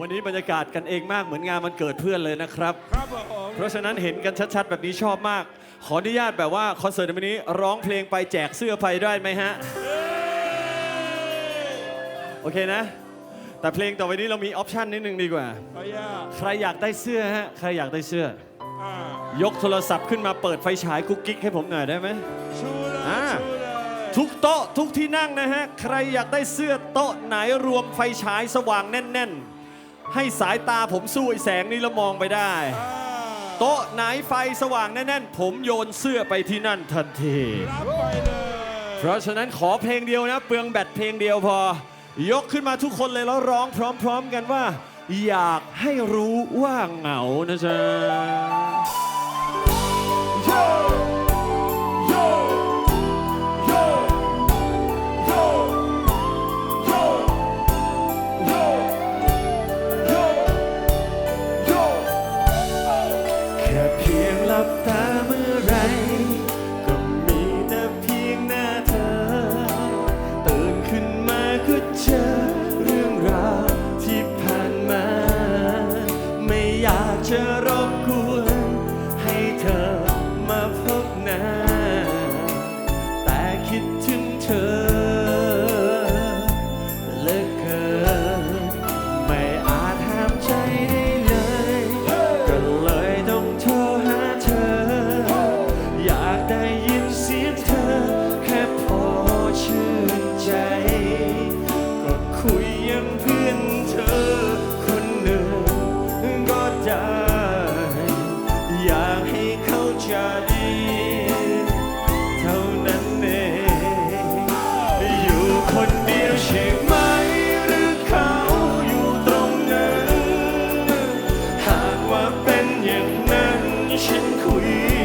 วันนี้บรรยากาศกันเองมากเหมือนงานมันเกิดเพื่อนเลยนะครับ ครับผมเพราะฉะนั้นเห็นกันชัดๆ แบบนี้ชอบมาก ขออนุญาตแบบว่าคอนเสิร์ตในวันนี้ร้องเพลงไปแจกเสื้อไปได้ไหมฮะ โอเคนะ แต่เพลงต่อไปนี้เรามีออปชันนิดนึงดีกว่า ขออนุญาตใครอยากได้เสื้อฮะ ใครอยากได้เสื้อ อ่ายกโทรศัพท์ขึ้นมาเปิดไฟฉายกุ๊กกิ๊กให้ผมหน่อยได้ไหม ชูเลยอ่า ชูเลยทุกโต๊ะทุกที่นั่งนะฮะ ใครอยากได้เสื้อโต๊ะไหนรวมไฟฉายสว่างแน่น ๆ ให้สายตาผมสู้ไอ้แสงนี้แล้วมองไปได้ โต๊ะไหนไฟสว่างแน่นๆ ผมโยนเสื้อไปที่นั่นทันที รับไปเลยเพราะฉะนั้นขอเพลงเดียวนะ เปลืองแบตเพลงเดียวพอ ยกขึ้นมาทุกคนเลยแล้วร้องพร้อมๆกันว่า อยากให้รู้ว่าเหงานะจ๊ะ good. 前亏。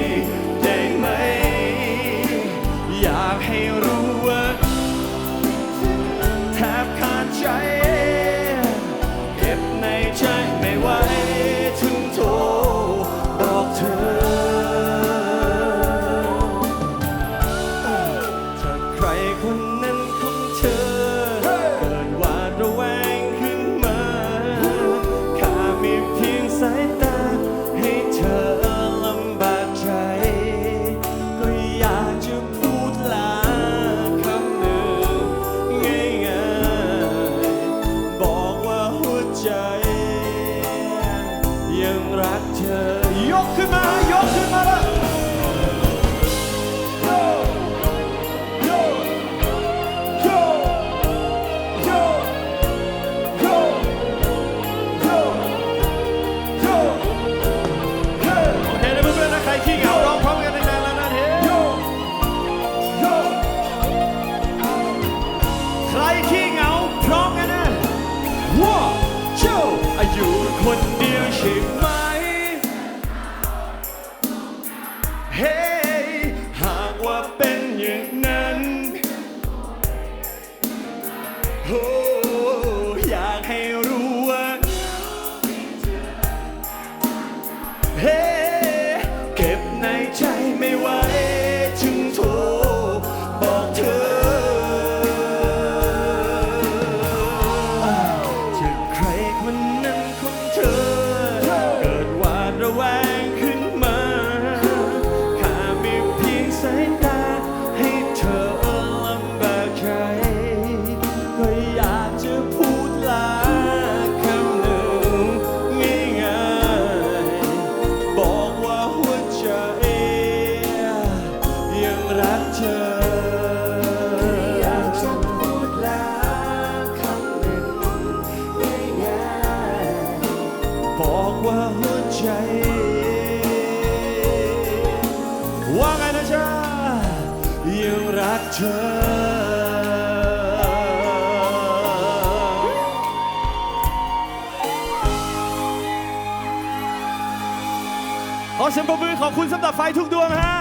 ยังรักเธอยกขึ้นมายกขึ้นมาเลยโยโยโยโยโยโยเฮ้โอเคนะเพื่อนนะใครขี้เหงาร้องพร้อมกันดังๆแล้วนะเฮ้โยโยใครขี้เหงาพร้อมกันนะว้าเจ้าอยู่คนเดียวใช่ไหม เฮ้หากว่าเป็นอย่างนั้นโรักเธอ อยากจะพูดลาคำหนึ่งง่ายๆบอกว่าหัวใจ ว่าไงนะจ๊ะยังรักเธอขอเสียงปรบมือขอบคุณสำหรับไฟทุกดวงฮะ